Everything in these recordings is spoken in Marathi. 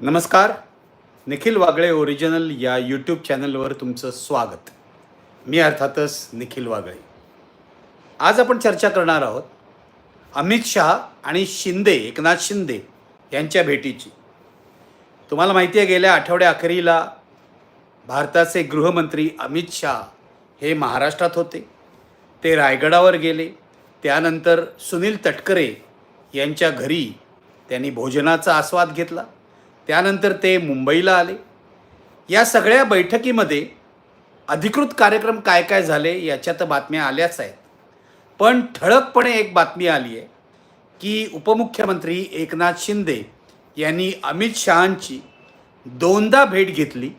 नमस्कार. निखिल वागळे ओरिजिनल या यूट्यूब चॅनलवर तुमचं स्वागत. मी अर्थातच निखिल वागळे. आज आपण चर्चा करणार आहोत अमित शहा आणि शिंदे एकनाथ शिंदे यांच्या भेटीची. तुम्हाला माहिती आहे गेल्या आठवड्या अखेरीला भारताचे गृहमंत्री अमित शहा हे महाराष्ट्रात होते. ते रायगडावर गेले. त्यानंतर सुनील तटकरे यांच्या घरी त्यांनी भोजनाचा आस्वाद घेतला. त्यानंतर ते मुंबईला आले. या सगळ्या बैठकीमध्ये अधिकृत कार्यक्रम काय काय झाले याच्या तर बातम्या आल्याच आहेत. पण ठळकपणे एक बातमी आली आहे की उपमुख्यमंत्री एकनाथ शिंदे यांनी अमित शहांची दोनदा भेट घेतली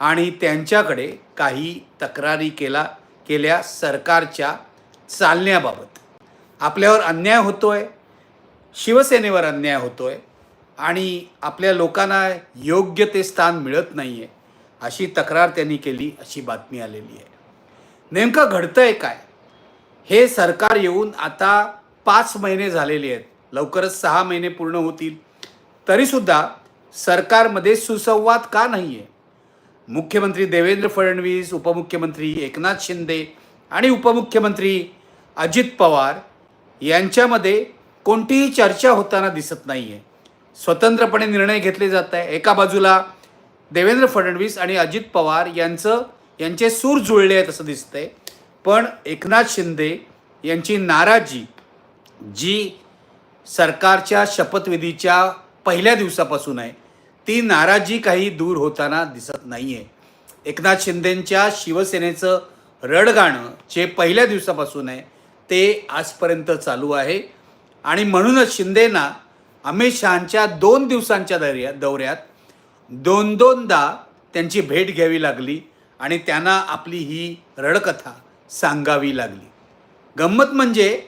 आणि त्यांच्याकडे काही तक्रारी केला केल्या सरकारच्या चालण्याबाबत. आपल्यावर अन्याय होतो आहे शिवसेनेवर अन्याय होतो आहे आणि आपल्या लोकांना योग्य ते स्थान मिळत नाही आहे अशी तक्रार त्यांनी केली अशी बातमी आलेली आहे. नेमकं घडतं आहे काय? हे सरकार येऊन आता पाच महिने झालेले आहेत. लवकरच सहा महिने पूर्ण होतील. तरीसुद्धा सरकारमध्ये सुसंवाद का नाही आहे मुख्यमंत्री देवेंद्र फडणवीस उपमुख्यमंत्री एकनाथ शिंदे आणि उपमुख्यमंत्री अजित पवार यांच्यामध्ये कोणतीही चर्चा होताना दिसत नाही आहे स्वतंत्रपणे निर्णय घेतले जात आहे. एका बाजूला देवेंद्र फडणवीस आणि अजित पवार यांचं यांचे सूर जुळले आहेत असं दिसतंय. पण एकनाथ शिंदे यांची नाराजी जी सरकारच्या शपथविधीच्या पहिल्या दिवसापासून आहे ती नाराजी काही दूर होताना दिसत नाही आहे एकनाथ शिंदेंच्या शिवसेनेचं रडगाणं जे पहिल्या दिवसापासून आहे ते आजपर्यंत चालू आहे. आणि म्हणूनच शिंदेना अमित शहांच्या दोन दिवसांच्या दर्या दौऱ्यात दोन दोनदा त्यांची भेट घ्यावी लागली आणि त्यांना आपली ही रडकथा सांगावी लागली. गंमत म्हणजे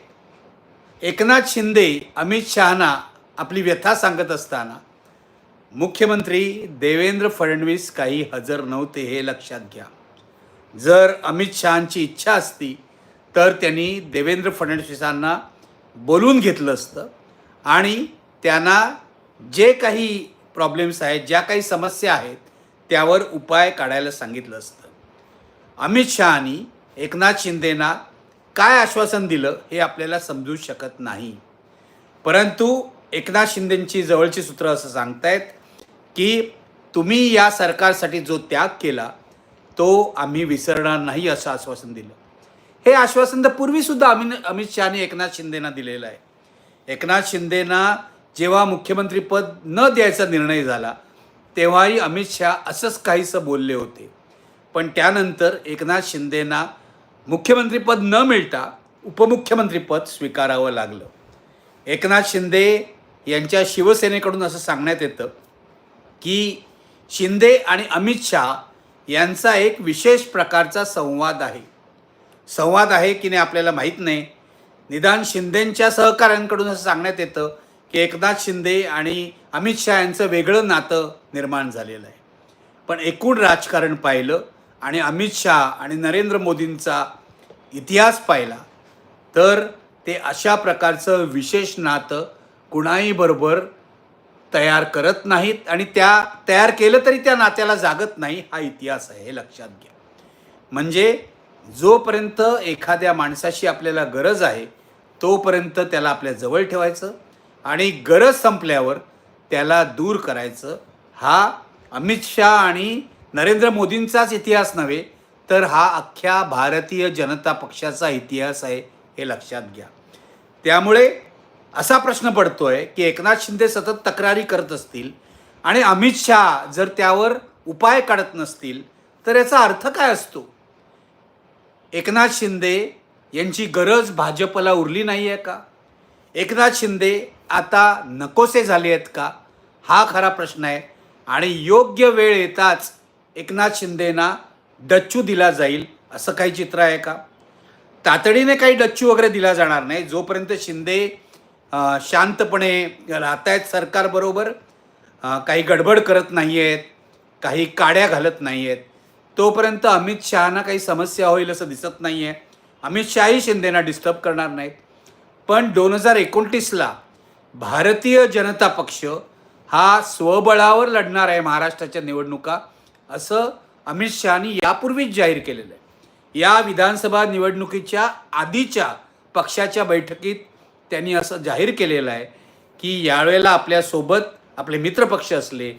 एकनाथ शिंदे अमित शहाना आपली व्यथा सांगत असताना मुख्यमंत्री देवेंद्र फडणवीस काही हजर नव्हते हे लक्षात घ्या. जर अमित शहांची इच्छा असती तर त्यांनी देवेंद्र फडणवीसांना बोलून घेतलं असतं आणि त्यांना जे काही प्रॉब्लेम्स आहेत ज्या काही समस्या आहेत त्यावर उपाय काढायला सांगितलं असतं. अमित शहानी एकनाथ शिंदेना काय आश्वासन दिलं हे आपल्याला समजू शकत नाही. परंतु एकनाथ शिंदेंची जवळची सूत्र असं सांगतायत की तुम्ही या सरकारसाठी जो त्याग केला तो आम्ही विसरणार नाही असं आश्वासन दिलं. हे आश्वासन तर पूर्वीसुद्धा अमित अमित शहाने एकनाथ शिंदेना दिलेलं आहे. एकनाथ शिंदेना जेव्हा मुख्यमंत्रीपद न द्यायचा निर्णय झाला तेव्हाही अमित शहा असंच काहीसं बोलले होते. पण त्यानंतर एकनाथ शिंदेना मुख्यमंत्रीपद न मिळता उपमुख्यमंत्रीपद स्वीकारावं लागलं. एकनाथ शिंदे यांच्या शिवसेनेकडून असं सांगण्यात येतं की शिंदे आणि अमित शहा यांचा एक विशेष प्रकारचा संवाद आहे. संवाद आहे की नाही आपल्याला माहीत नाही. निदान शिंदेंच्या सहकाऱ्यांकडून असं सांगण्यात येतं की एकनाथ शिंदे आणि अमित शहा यांचं वेगळं नातं निर्माण झालेलं आहे. पण एकूण राजकारण पाहिलं आणि अमित शहा आणि नरेंद्र मोदींचा इतिहास पाहिला तर ते अशा प्रकारचं विशेष नातं कुणाही बरोबर तयार करत नाहीत आणि त्या तयार केलं तरी त्या नात्याला जागत नाही हा इतिहास आहे हे लक्षात घ्या. म्हणजे जोपर्यंत एखाद्या माणसाशी आपल्याला गरज आहे तोपर्यंत त्याला आपल्या जवळ ठेवायचं आणि गरज संपल्यावर त्याला दूर करायचं. हा अमित शहा आणि नरेंद्र मोदींचाच इतिहास नव्हे तर हा अख्ख्या भारतीय जनता पक्षाचा इतिहास आहे हे लक्षात घ्या. त्यामुळे असा प्रश्न पडतो आहे की एकनाथ शिंदे सतत तक्रारी करत असतील आणि अमित शहा जर त्यावर उपाय काढत नसतील तर याचा अर्थ काय असतो? एकनाथ शिंदे यांची गरज भाजपला उरली नाही आहे का? एकनाथ शिंदे आता नकोसे झाले आहेत का? हा खरा प्रश्न आहे. आणि योग्य वेळ येताच एकनाथ शिंदेना डच्चू दिला जाईल असं काही चित्र आहे का? तातडीने काही डच्चू वगैरे दिला जाणार नाही. जोपर्यंत शिंदे शांतपणे राहत आहेत सरकारबरोबर काही गडबड करत नाही आहेत काही काड्या घालत नाही आहेत तोपर्यंत अमित शहाना काही समस्या होईल असं दिसत नाही आहे अमित शहाही शिंदेना डिस्टर्ब करणार नाहीत. पण दोन हजार एकोणतीसला भारतीय जनता पक्ष हा स्वबळावर लढणार आहे महाराष्ट्राच्या निवडणुका असं अमित शहानी यापूर्वीच जाहीर केलेलं आहे. या विधानसभा निवडणुकीच्या आधीच्या पक्षाच्या बैठकीत त्यांनी असं जाहीर केलेलं आहे की यावेळेला आपल्यासोबत आपले मित्रपक्ष असले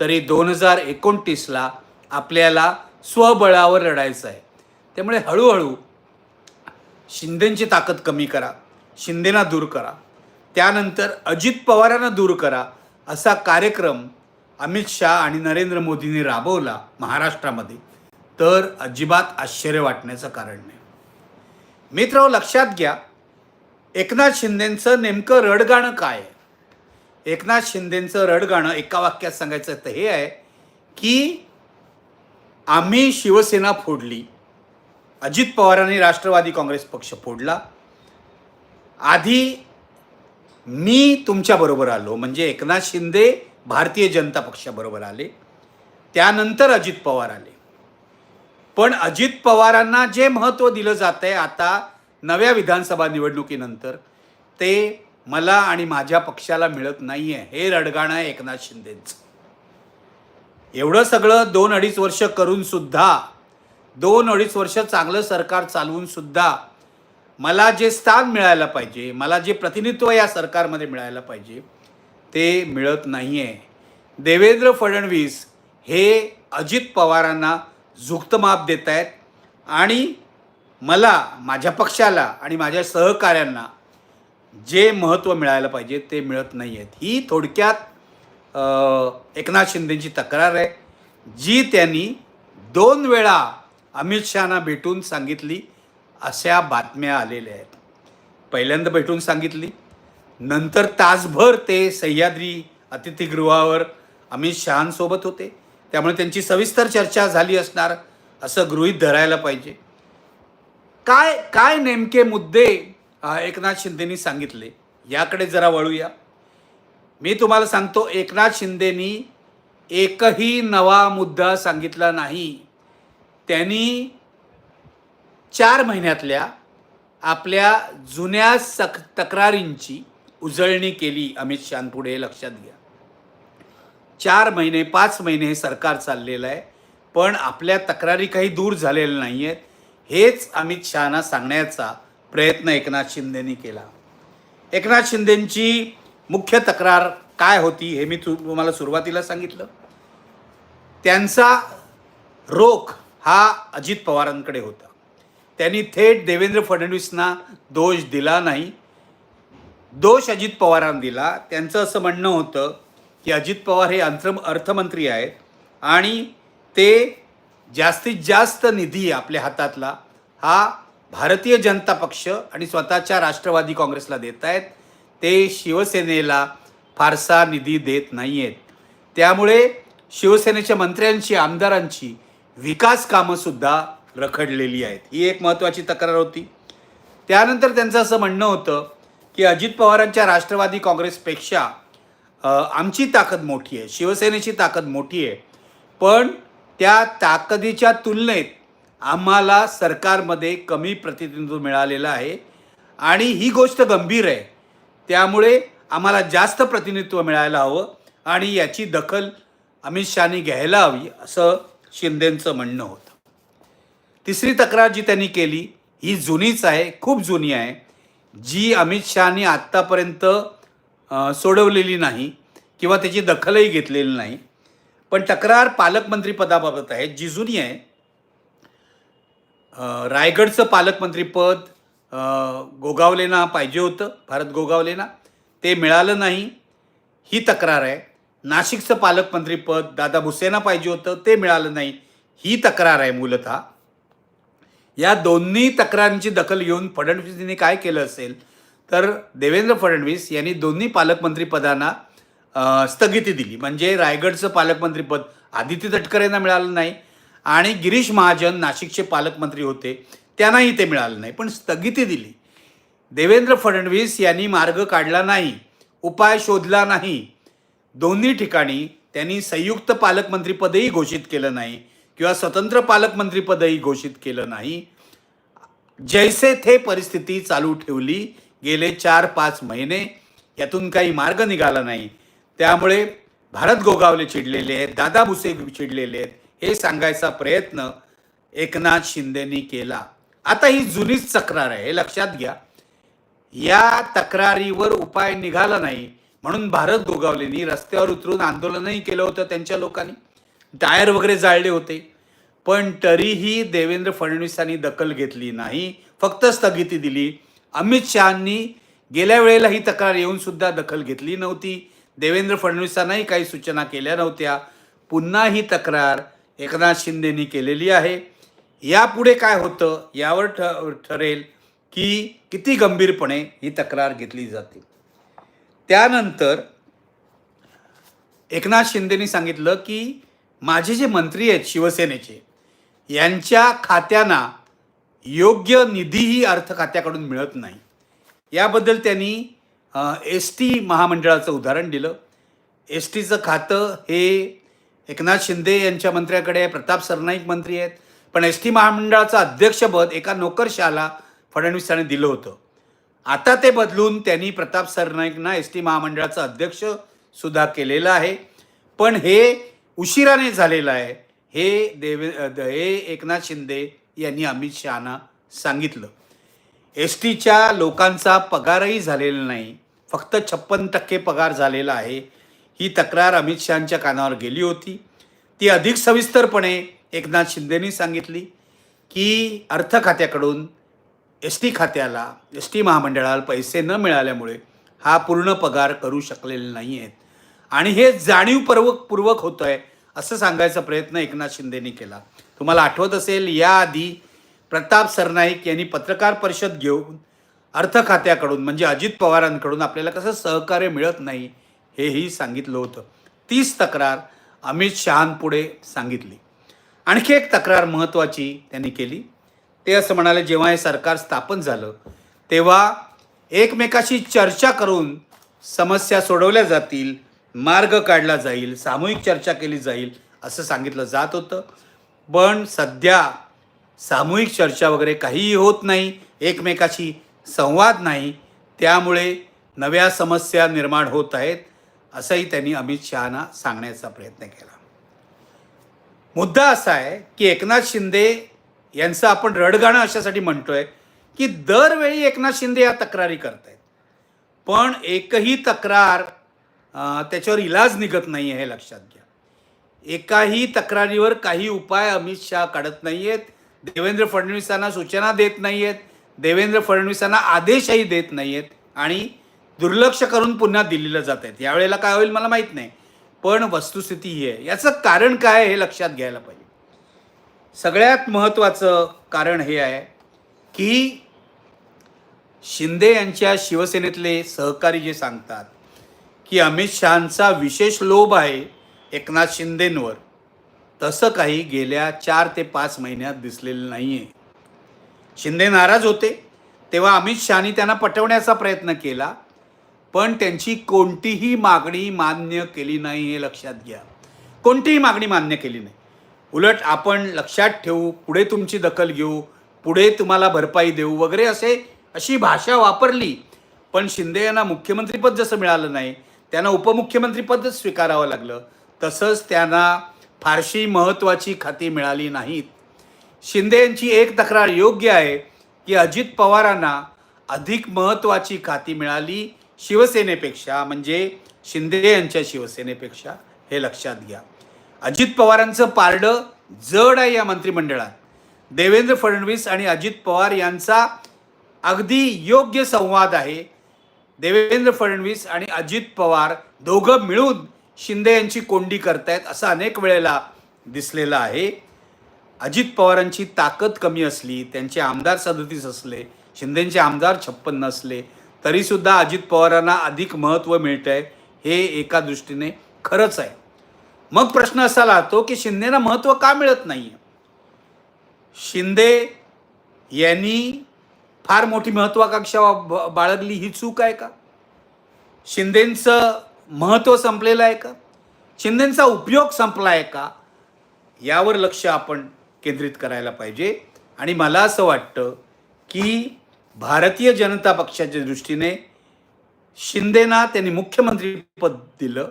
तरी दोन हजार एकोणतीसला आपल्याला स्वबळावर लढायचं आहे. त्यामुळे हळूहळू शिंदेची ताकद कमी करा शिंदेना दूर करा. त्यानंतर अजित पवारांना दूर करा असा कार्यक्रम अमित शहा आणि नरेंद्र मोदींनी राबवला महाराष्ट्रामध्ये. तर अजिबात आश्चर्य वाटण्याचं कारण नाही. मित्र लक्षात घ्या एकनाथ शिंदेंचं नेमकं रडगाणं काय एकनाथ शिंदेंचं रडगाणं एका वाक्यात सांगायचं तर हे आहे की आम्ही शिवसेना फोडली. अजित पवारांनी राष्ट्रवादी काँग्रेस पक्ष फोडला. आधी मी तुमच्याबरोबर आलो. म्हणजे एकनाथ शिंदे भारतीय जनता पक्षाबरोबर आले. त्यानंतर अजित पवार आले. पण अजित पवारांना जे महत्त्व दिलं जात आहे आता नव्या विधानसभा निवडणुकीनंतर ते मला आणि माझ्या पक्षाला मिळत नाही आहे हे रडगाणं आहे एकनाथ शिंदेचं. एवढं सगळं दोन अडीच वर्ष करूनसुद्धा दोन अडीच वर्ष चांगलं सरकार चालवूनसुद्धा मला जे स्थान मिळायला पाहिजे मला जे प्रतिनिधित्व या सरकारमध्ये मिळायला पाहिजे ते मिळत नाही आहे देवेंद्र फडणवीस हे अजित पवारांना झुकतमाप देत आहेत आणि मला माझ्या पक्षाला आणि माझ्या सहकाऱ्यांना जे महत्त्व मिळायला पाहिजे ते मिळत नाही आहेत ही थोडक्यात एकनाथ शिंदेची तक्रार आहे. जी त्यांनी दोन वेळा अमित शहाना भेटून सांगितली. अशा बातम्या आलेल्या आहेत. पहिल्यांदा भेटून सांगितली. नंतर तासभर ते सह्याद्री अतिथीगृहावर अमित शहांसोबत होते. त्यामुळे त्यांची सविस्तर चर्चा झाली असणार असं गृहीत धरायला पाहिजे. काय काय नेमके मुद्दे एकनाथ शिंदेनी सांगितले? याकडे जरा वळूया. मी तुम्हाला सांगतो एकनाथ शिंदेनी एकही नवा मुद्दा सांगितला नाही. त्यांनी चार महिन्यातल्या आपल्या जुन्या सक तक्रारींची उजळणी केली अमित शहापुढे हे लक्षात घ्या. चार महिने पाच महिने हे सरकार चाललेलं आहे पण आपल्या तक्रारी काही दूर झालेल्या नाही आहेत हेच अमित शहाना सांगण्याचा प्रयत्न एकनाथ शिंदेनी केला. एकनाथ शिंदेंची मुख्य तक्रार काय होती हे मी तु तुम्हाला सुरुवातीला सांगितलं. त्यांचा रोख हा अजित पवारांकडे होता. त्यांनी थेट देवेंद्र फडणवीसना दोष दिला नाही. दोष अजित पवारांना दिला. त्यांचं असं म्हणणं होतं की अजित पवार हे अंत्र अर्थमंत्री आहेत आणि ते जास्तीत जास्त निधी आपल्या हातातला हा भारतीय जनता पक्ष आणि स्वतःच्या राष्ट्रवादी काँग्रेसला देत आहेत. ते शिवसेनेला फारसा निधी देत नाही आहेत त्यामुळे शिवसेनेच्या मंत्र्यांची आमदारांची विकास कामंसुद्धा रखडलेली आहेत. ही एक महत्त्वाची तक्रार होती. त्यानंतर त्यांचं असं म्हणणं होतं की अजित पवारांच्या राष्ट्रवादी काँग्रेसपेक्षा आमची ताकद मोठी आहे शिवसेनेची ताकद मोठी आहे. पण त्या ताकदीच्या तुलनेत आम्हाला सरकारमध्ये कमी प्रतिनिधित्व मिळालेलं आहे आणि ही गोष्ट गंभीर आहे. त्यामुळे आम्हाला जास्त प्रतिनिधित्व मिळायला हवं आणि याची दखल अमित शहानी घ्यायला हवी असं शिंदेंचं म्हणणं होतं. तिसरी तक्रार जी त्यांनी केली ही जुनीच आहे खूप जुनी आहे जी अमित शहानी आत्तापर्यंत सोडवलेली नाही किंवा त्याची दखलही घेतलेली नाही. पण तक्रार पालकमंत्रीपदाबाबत आहे जी जुनी आहे. रायगडचं पालकमंत्रीपद गोगावलेना पाहिजे होतं भारत गोगावलेना. ते मिळालं नाही ही तक्रार आहे. नाशिकचं पालकमंत्रीपद दादा भुसेना पाहिजे होतं ते मिळालं नाही ही तक्रार आहे मूलतः. या दोन्ही तक्रारींची दखल घेऊन फडणवीसांनी काय केलं असेल तर देवेंद्र फडणवीस यांनी दोन्ही पालकमंत्रीपदांना स्थगिती दिली. म्हणजे रायगडचं पालकमंत्रीपद आदित्य तटकरेंना मिळालं नाही आणि गिरीश महाजन नाशिकचे पालकमंत्री होते त्यांनाही ते मिळालं नाही. पण स्थगिती दिली. देवेंद्र फडणवीस यांनी मार्ग काढला नाही उपाय शोधला नाही. दोन्ही ठिकाणी त्यांनी संयुक्त पालकमंत्रीपदही घोषित केलं नाही. किंवा स्वतंत्र पालकमंत्रीपदही घोषित केलं नाही. जैसे थे परिस्थिती चालू ठेवली गेले चार पाच महिने यातून काही मार्ग निघाला नाही. त्यामुळे भारत गोगावले चिडलेले आहेत दादा भुसे चिडलेले आहेत हे सांगायचा प्रयत्न एकनाथ शिंदेनी केला. आता ही जुनीच तक्रार आहे हे लक्षात घ्या. या तक्रारीवर उपाय निघाला नाही म्हणून भारत गोगावलेनी रस्त्यावर उतरून आंदोलनही केलं होतं त्यांच्या लोकांनी. टायर वगैरे जाळले होते. पण तरीही देवेंद्र फडणवीसांनी दखल घेतली नाही. फक्त स्थगिती दिली. अमित शहानी गेल्या वेळेला ही तक्रार येऊन सुद्धा दखल घेतली नव्हती. देवेंद्र फडणवीसांनाही काही सूचना केल्या नव्हत्या. पुन्हा ही तक्रार एकनाथ शिंदेनी केलेली आहे. यापुढे काय होतं यावर ठ ठरेल की किती गंभीरपणे ही तक्रार घेतली जाते. त्यानंतर एकनाथ शिंदेनी सांगितलं की माझे जे मंत्री आहेत शिवसेनेचे यांच्या खात्यांना योग्य निधीही अर्थ खात्याकडून मिळत नाही. याबद्दल त्यांनी एस टी महामंडळाचं उदाहरण दिलं. एस टीचं खातं हे एकनाथ शिंदे यांच्या मंत्र्याकडे आहे प्रताप सरनाईक मंत्री आहेत पण एस टी महामंडळाचं अध्यक्षपद एका नोकरशाला फडणवीसांनी दिलं होतं. आता ते बदलून त्यांनी प्रताप सरनाईकना एस टी महामंडळाचं अध्यक्ष सुद्धा केलेलं आहे. पण हे उशिराने झालेलं आहे. हे देवे द- हे एकनाथ शिंदे यांनी अमित शहाना सांगितलं. एस टीच्या लोकांचा पगारही झालेला नाही. फक्त छप्पन टक्के पगार झालेला आहे. ही तक्रार अमित शहाच्या कानावर गेली होती. ती अधिक सविस्तरपणे एकनाथ शिंदेनी सांगितली की अर्थ खात्याकडून एस टी खात्याला एस टी महामंडळाला पैसे न मिळाल्यामुळे हा पूर्ण पगार करू शकलेले नाही आहेत आणि हे जाणीवपूर्वक पूर्वक होतं आहे असं सांगायचा प्रयत्न एकनाथ शिंदेनी केला. तुम्हाला आठवत असेल याआधी प्रताप सरनाईक यांनी पत्रकार परिषद घेऊन अर्थ खात्याकडून म्हणजे अजित पवारांकडून आपल्याला कसं सहकार्य मिळत नाही हेही सांगितलं होतं. तीच तक्रार अमित शहांपुढे सांगितली. आणखी एक तक्रार महत्त्वाची त्यांनी केली. ते असं म्हणाले जेव्हा हे सरकार स्थापन झालं तेव्हा एकमेकाशी चर्चा करून समस्या सोडवल्या जातील मार्ग काढला जाईल सामूहिक चर्चा केली जाईल असं सांगितलं जात होतं. पण सध्या सामूहिक चर्चा वगैरे काहीही होत नाही एकमेकाशी संवाद नाही त्यामुळे नव्या समस्या निर्माण होत आहेत असंही त्यांनी अमित शहाना सांगण्याचा प्रयत्न केला. मुद्दा असा आहे की एकनाथ शिंदे यांचं आपण रडगाणं अशासाठी म्हणतोय की दरवेळी एकनाथ शिंदे या तक्रारी करत आहेत पण एकही तक्रार त्याच्यावर इलाज निघत नाही आहे हे लक्षात घ्या. एकाही तक्रारीवर काही उपाय अमित शहा काढत नाही आहेत देवेंद्र फडणवीसांना सूचना देत नाही आहेत देवेंद्र फडणवीसांना आदेशही देत नाही आहेत आणि दुर्लक्ष करून पुन्हा दिल्लीला जात आहेत. यावेळेला काय होईल मला माहीत नाही. पण वस्तुस्थिती ही आहे. याचं कारण काय हे लक्षात घ्यायला पाहिजे. सगळ्यात महत्त्वाचं कारण हे आहे की शिंदे यांच्या शिवसेनेतले सहकारी जे सांगतात की अमित शहांचा विशेष लोभ आहे एकनाथ शिंदेंवर. तसं काही गेल्या चार ते पाच महिन्यात दिसलेलं नाही आहे शिंदे नाराज होते तेव्हा अमित शहानी त्यांना पटवण्याचा प्रयत्न केला पण त्यांची कोणतीही मागणी मान्य केली नाही हे लक्षात घ्या. कोणतीही मागणी मान्य केली नाही. उलट आपण लक्षात ठेवू पुढे तुमची दखल घेऊ पुढे तुम्हाला भरपाई देऊ वगैरे असे अशी भाषा वापरली. पण शिंदे यांना मुख्यमंत्रीपद जसं मिळालं नाही त्यांना उपमुख्यमंत्रीपदच स्वीकारावं लागलं. तसंच त्यांना फारशी महत्त्वाची खाती मिळाली नाहीत. शिंदे यांची एक तक्रार योग्य आहे की अजित पवारांना अधिक महत्त्वाची खाती मिळाली शिवसेनेपेक्षा म्हणजे शिंदे यांच्या शिवसेनेपेक्षा हे लक्षात घ्या. अजित पवारांचं पारडं जड आहे या मंत्रिमंडळात. देवेंद्र फडणवीस आणि अजित पवार यांचा अगदी योग्य संवाद आहे. देवेंद्र फडणवीस आणि अजित पवार दोघं मिळून शिंदे यांची कोंडी करतायत असं अनेक वेळेला दिसलेलं आहे. अजित पवारांची ताकद कमी असली त्यांचे आमदार सदतीस असले शिंदेचे आमदार छप्पन्न असले तरीसुद्धा अजित पवारांना अधिक महत्त्व मिळतं आहे हे एका दृष्टीने खरंच आहे. मग प्रश्न असा राहतो की शिंदेना महत्त्व का मिळत नाही शिंदे यांनी फार मोठी महत्वाकांक्षा बा बाळगली ही चूक आहे का? शिंदेंचं महत्त्व संपलेलं आहे का? शिंदेंचा उपयोग संपला आहे का? यावर लक्ष आपण केंद्रित करायला पाहिजे. आणि मला असं वाटतं की भारतीय जनता पक्षाच्या दृष्टीने शिंदेना त्यांनी मुख्यमंत्रीपद दिलं.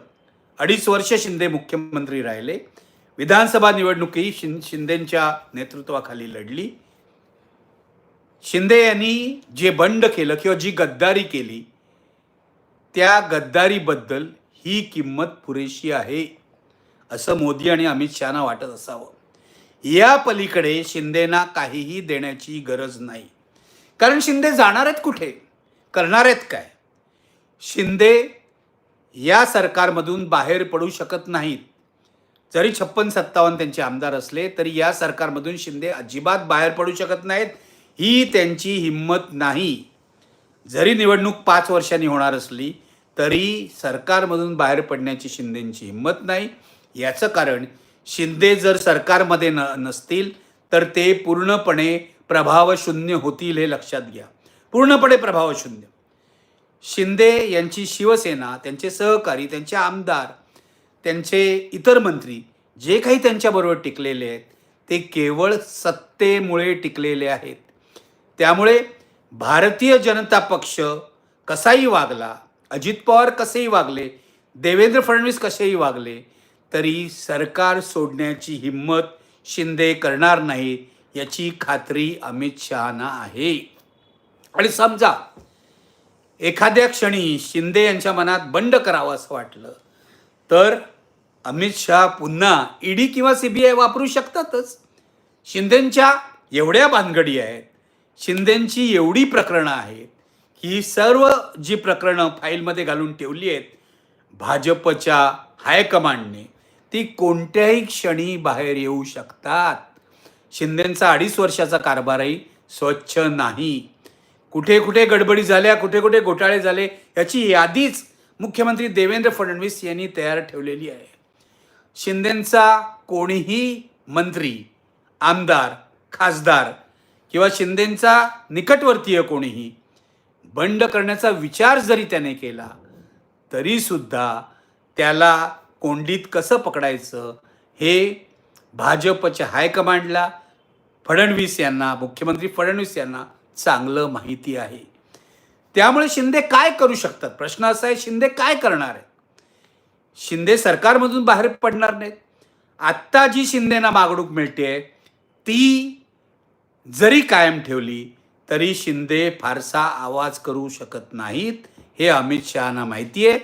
अडीच वर्ष शिंदे मुख्यमंत्री राहिले. विधानसभा निवडणुकी शिं शिंदेंच्या नेतृत्वाखाली लढली. शिंदे यांनी जे बंड केलं किंवा जी गद्दारी केली त्या गद्दारीबद्दल ही किंमत पुरेशी आहे असं मोदी आणि अमित शहाना वाटत असावं. या पलीकडे शिंदेना काहीही देण्याची गरज नाही. कारण शिंदे जाणार आहेत कुठे? करणार आहेत काय? शिंदे या सरकारमधून बाहेर पडू शकत नाहीत. जरी छप्पन सत्तावन्न त्यांचे आमदार असले तरी या सरकारमधून शिंदे अजिबात बाहेर पडू शकत नाहीत. ही त्यांची हिंमत नाही. जरी निवडणूक पाच वर्षांनी होणार असली तरी सरकारमधून बाहेर पडण्याची शिंदेंची हिंमत नाही. याचं कारण शिंदे जर सरकारमध्ये न नसतील तर ते पूर्णपणे प्रभावशून्य होतील हे लक्षात घ्या. पूर्णपणे प्रभावशून्य शिंदे यांची शिवसेना त्यांचे सहकारी त्यांचे आमदार त्यांचे इतर मंत्री जे काही त्यांच्याबरोबर टिकलेले आहेत ते केवळ सत्तेमुळे टिकलेले आहेत. त्यामुळे भारतीय जनता पक्ष कसाही वागला अजित पवार कसेही वागले देवेंद्र फडणवीस कसेही वागले तरी सरकार सोडण्याची हिंमत शिंदे करणार नाही याची खात्री अमित शहाना आहे. आणि समजा एखाद्या क्षणी शिंदे यांच्या मनात बंड करावं असं वाटलं तर अमित शहा पुन्हा ईडी किंवा सीबीआय वापरू शकतातच. शिंदेंच्या एवढ्या भानगडी आहेत शिंदेंची एवढी प्रकरणं आहेत ही सर्व जी प्रकरणं फाईलमध्ये घालून ठेवली आहेत भाजपच्या हायकमांडने ती कोणत्याही क्षणी बाहेर येऊ शकतात. शिंदेंचा अडीच वर्षाचा कारभारही स्वच्छ नाही. कुठे कुठे गडबडी झाल्या कुठे कुठे घोटाळे झाले याची यादीच मुख्यमंत्री देवेंद्र फडणवीस यांनी तयार ठेवलेली आहे. शिंदेंचा कोणीही मंत्री आमदार खासदार किंवा शिंदेंचा निकटवर्तीय कोणीही बंड करण्याचा विचार जरी त्याने केला तरीसुद्धा त्याला कोंडीत कसं पकडायचं हे भाजपच्या हायकमांडला फडणवीस यांना मुख्यमंत्री फडणवीस यांना चांगलं माहिती आहे. त्यामुळे शिंदे काय करू शकतात? प्रश्न असा आहे शिंदे काय करणार आहेत? शिंदे सरकारमधून बाहेर पडणार नाहीत. आत्ता जी शिंदेना मागणूक मिळते ती जरी कायम ठेवली तरी शिंदे फारसा आवाज करू शकत नाहीत हे अमित शहाना माहिती आहे.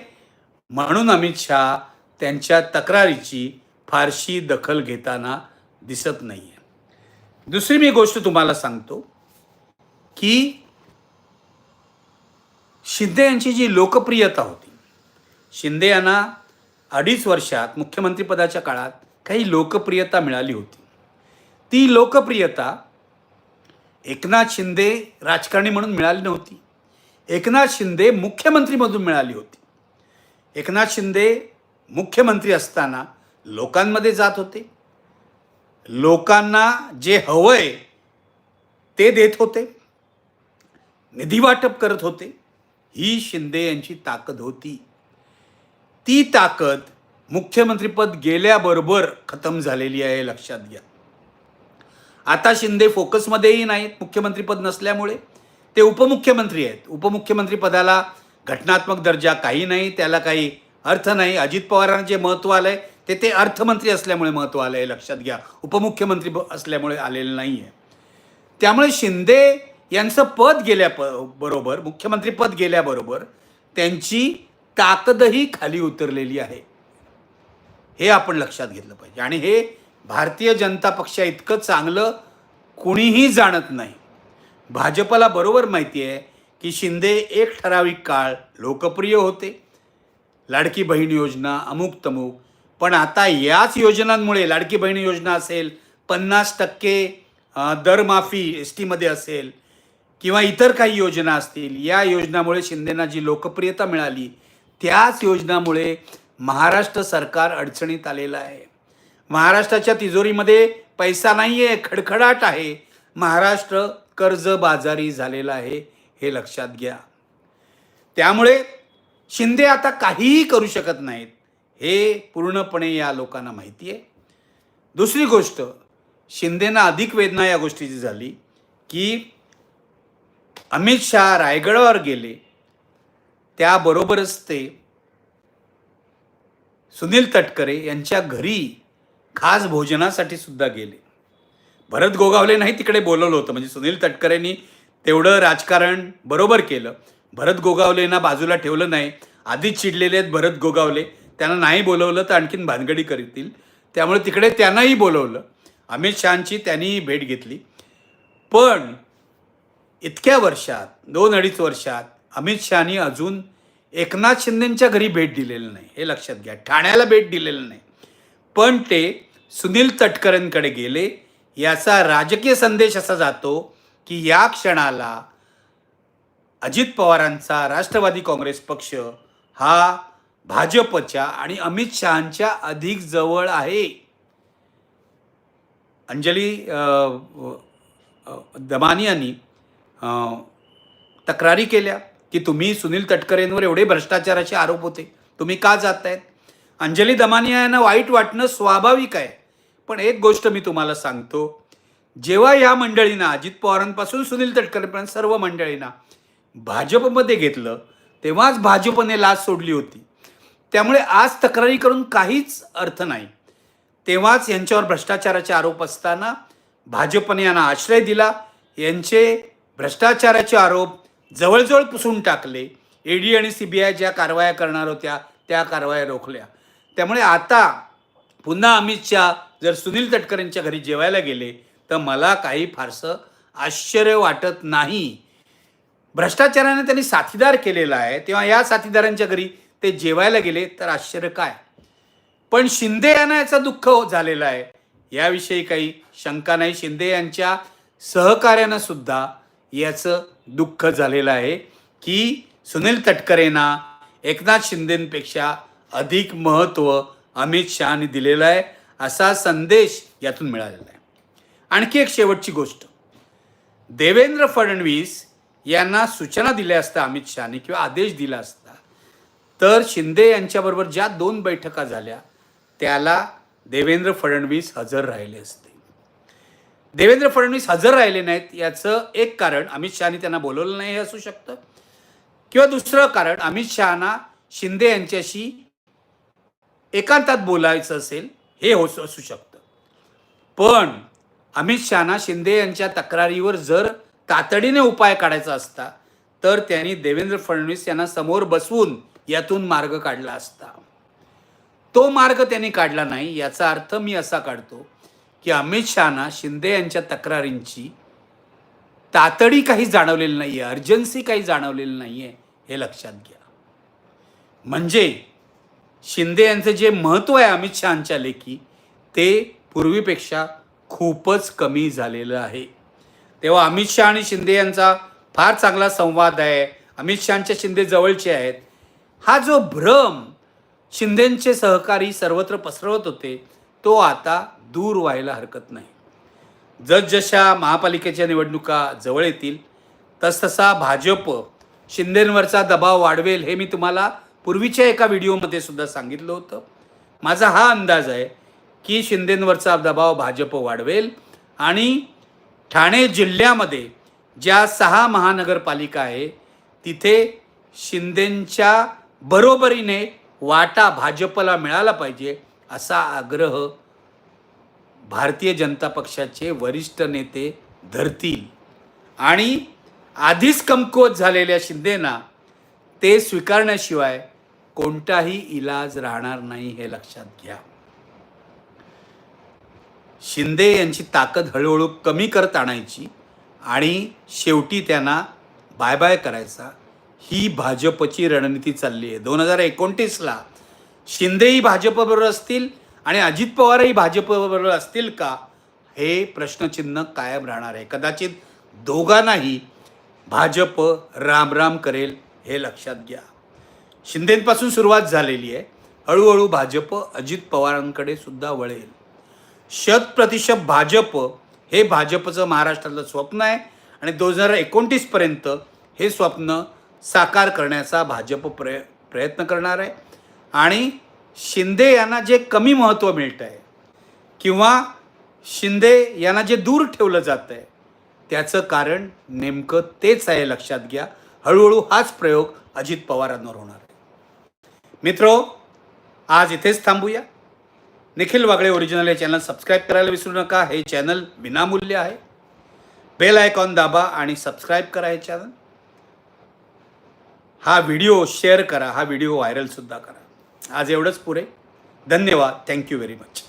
म्हणून अमित शहा त्यांच्या तक्रारीची फारशी दखल घेताना दिसत नाही आहे दुसरी मी गोष्ट तुम्हाला सांगतो की शिंदे यांची जी लोकप्रियता होती शिंदे यांना अडीच वर्षात मुख्यमंत्रीपदाच्या काळात काही लोकप्रियता मिळाली होती. ती लोकप्रियता एकनाथ शिंदे राजकारणी म्हणून मिळाली नव्हती. एकनाथ शिंदे मुख्यमंत्रीमधून मिळाली होती. एकनाथ शिंदे मुख्यमंत्री असताना लोकांमध्ये जात होते. लोकांना जे हवंय ते देत होते. निधी वाटप करत होते. ही शिंदे यांची ताकद होती. ती ताकद मुख्यमंत्रीपद गेल्याबरोबर खतम झालेली आहे लक्षात घ्या. आता शिंदे फोकसमध्येही नाहीत मुख्यमंत्रीपद नसल्यामुळे. ते उपमुख्यमंत्री आहेत. उपमुख्यमंत्री पदाला घटनात्मक दर्जा काही नाही त्याला काही अर्थ नाही. अजित पवारांना जे महत्त्व आलं आहे ते ते अर्थमंत्री असल्यामुळे महत्त्व आलं आहे लक्षात घ्या उपमुख्यमंत्री असल्यामुळे आलेलं नाही आहे त्यामुळे शिंदे यांचं पद गेल्या प बरोबर मुख्यमंत्रीपद गेल्याबरोबर त्यांची ताकदही खाली उतरलेली आहे. हे आपण लक्षात घेतलं पाहिजे. आणि हे भारतीय जनता पक्षा इतकं चांगलं कुणीही जाणत नाही. भाजपला बरोबर माहिती आहे की शिंदे एक ठराविक काळ लोकप्रिय होते. लाडकी बहीण योजना अमुक तमुक पण आता याच योजनांमुळे लाडकी बहीण योजना असेल पन्नास टक्के दरमाफी एस टीमध्ये असेल किंवा इतर काही योजना असतील या योजनामुळे शिंदेना जी लोकप्रियता मिळाली त्याच योजनामुळे महाराष्ट्र सरकार अडचणीत आलेलं आहे. महाराष्ट्राच्या तिजोरीमध्ये पैसा नाही आहे खडखडाट आहे. महाराष्ट्र कर्जबाजारी झालेला आहे हे लक्षात घ्या. त्यामुळे शिंदे आता काहीही करू शकत नाहीत हे पूर्णपणे या लोकांना माहिती आहे. दुसरी गोष्ट शिंदेना अधिक वेदना या गोष्टीची झाली की अमित शहा रायगडावर गेले. त्याबरोबरच ते सुनील तटकरे यांच्या घरी खास भोजनासाठी सुद्धा गेले. भरत गोगावले नाही तिकडे बोलवलं होतं. म्हणजे सुनील तटकरेंनी तेवढं राजकारण बरोबर केलं. भरत गोगावलेंना बाजूला ठेवलं नाही. आधीच चिडलेले आहेत भरत गोगावले. त्यांना नाही बोलवलं तर आणखीन भानगडी करतील. त्यामुळे तिकडे त्यांनाही बोलवलं. अमित शहाची त्यांनीही भेट घेतली. पण इतक्या वर्षात दोन अडीच वर्षात अमित शहानी अजून एकनाथ शिंदेंच्या घरी भेट दिलेलं नाही. हे लक्षात घ्या. ठाण्याला भेट दिलेलं नाही. पण ते सुनील तटकरेंकडे गेले. याचा राजकीय संदेश असा जातो की या क्षणाला अजित पवारांचा राष्ट्रवादी काँग्रेस पक्ष हा भाजपच्या आणि अमित शहांच्या अधिक जवळ आहे. अंजली दमानी यांनी तक्रारी केल्या की तुम्ही सुनील तटकरेंवर एवढे भ्रष्टाचाराचे आरोप होते. तुम्ही का जात आहेत अंजली दमानिया यांना वाईट वाटणं स्वाभाविक आहे. पण एक गोष्ट मी तुम्हाला सांगतो. जेव्हा या मंडळींना अजित पवारांपासून सुनील तटकरेपर्यंत सर्व मंडळींना भाजपमध्ये घेतलं तेव्हाच भाजपने लाच सोडली होती. त्यामुळे आज तक्रारी करून काहीच अर्थ नाही. तेव्हाच यांच्यावर भ्रष्टाचाराचे आरोप असताना भाजपने यांना आश्रय दिला. यांचे भ्रष्टाचाराचे आरोप जवळजवळ पुसून टाकले. ईडी आणि सी बी आय ज्या कारवाया करणार होत्या त्या कारवाया रोखल्या. त्यामुळे आता पुन्हा अमित शहा जर सुनील तटकरेंच्या घरी जेवायला गेले तर मला काही फारसं आश्चर्य वाटत नाही. भ्रष्टाचाराने त्यांनी साथीदार केलेला आहे. तेव्हा या साथीदारांच्या घरी ते जेवायला गेले तर आश्चर्य काय? पण शिंदे यांना याचा दुःख झालेलं आहे. याविषयी काही शंका नाही. शिंदे यांच्या सहकार्यानं सुद्धा याचं दुःख झालेलं आहे की सुनील तटकरेंना एकनाथ शिंदेंपेक्षा अधिक महत्त्व अमित शहाने दिलेलं आहे असा संदेश यातून मिळालेला आहे. आणखी एक शेवटची गोष्ट. देवेंद्र फडणवीस यांना सूचना दिल्या असता अमित शहाने किंवा आदेश दिला असता तर शिंदे यांच्याबरोबर ज्या दोन बैठका झाल्या त्याला देवेंद्र फडणवीस हजर राहिले असते. देवेंद्र फडणवीस हजर राहिले नाहीत याचं एक कारण अमित शहाने त्यांना बोलवलं नाही हे असू शकतं. किंवा दुसरं कारण अमित शहाना शिंदे यांच्याशी एकांतात बोलायचं असेल हे हो असू शकतं. पण अमित शहाना शिंदे यांच्या तक्रारीवर जर तातडीने उपाय काढायचा असता तर त्यांनी देवेंद्र फडणवीस यांना समोर बसवून यातून मार्ग काढला असता. तो मार्ग त्यांनी काढला नाही याचा अर्थ मी असा काढतो की अमित शहाना शिंदे यांच्या तक्रारींची तातडी काही जाणवलेली नाही आहे अर्जन्सी काही जाणवलेली नाही आहे हे लक्षात घ्या. म्हणजे शिंदे यांचं जे महत्त्व आहे अमित शहाच्या लेखी ते पूर्वीपेक्षा खूपच कमी झालेलं आहे. तेव्हा अमित शहा आणि शिंदे यांचा फार चांगला संवाद आहे. अमित शहाच्या शिंदे जवळचे आहेत. हा जो भ्रम शिंदेचे सहकारी सर्वत्र पसरवत होते तो आता दूर व्हायला हरकत नाही. जसजशा महापालिकेच्या निवडणुका जवळ येतील तसतसा भाजप शिंदेंवरचा दबाव वाढवेल हे मी तुम्हाला पूर्वीच्या एका व्हिडिओमध्ये सुद्धा सांगितलं होतं. माझा हा अंदाज आहे की शिंदेंवरचा दबाव भाजप वाढवेल आणि ठाणे जिल्ह्यामध्ये ज्या सहा महानगरपालिका आहे तिथे शिंदेंच्या बरोबरीने वाटा भाजपला मिळाला पाहिजे असा आग्रह भारतीय जनता पक्षाचे वरिष्ठ नेते धरतील. आणि आधीच कमकुवत झालेल्या शिंदेना ते स्वीकारण्याशिवाय कोणताही इलाज राहणार नाही हे लक्षात घ्या. शिंदे यांची ताकद हळूहळू कमी करत आणायची आणि शेवटी त्यांना बाय बाय करायचा. ही भाजपची रणनीती चालली आहे. दोन हजार एकोणतीसला शिंदेही भाजपबरोबर असतील आणि अजित पवारही भाजपबरोबर असतील का? हे प्रश्नचिन्ह कायम राहणार आहे. कदाचित दोघांनाही भाजप रामराम करेल हे लक्षात घ्या. शिंदेपासून सुरुवात झालेली आहे. हळूहळू भाजप अजित पवारांकडे सुद्धा वळेल. शत प्रतिशत भाजप हे भाजपचं महाराष्ट्रातलं स्वप्न आहे आणि दोन हजार एकोणतीसपर्यंत हे स्वप्न साकार करण्याचा भाजप प्रय प्रयत्न करणार आहे. आणि शिंदे यांना जे कमी महत्त्व मिळतं आहे किंवा शिंदे यांना जे दूर ठेवलं जातं आहे त्याचं कारण नेमकं तेच आहे लक्षात घ्या. हळूहळू हाच प्रयोग अजित पवारांवर होणार. मित्रो आज इथेच थांबूया. निखिल वागळे ओरिजिनल हे चॅनल सबस्क्राईब करायला विसरू नका. हे चॅनल विनामूल्य आहे. बेल आयकॉन दाबा आणि सबस्क्राईब करा हे चॅनल हा व्हिडिओ शेअर करा. हा व्हिडिओ व्हायरलसुद्धा करा. आज एवढंच पुरे. धन्यवाद. Thank you very much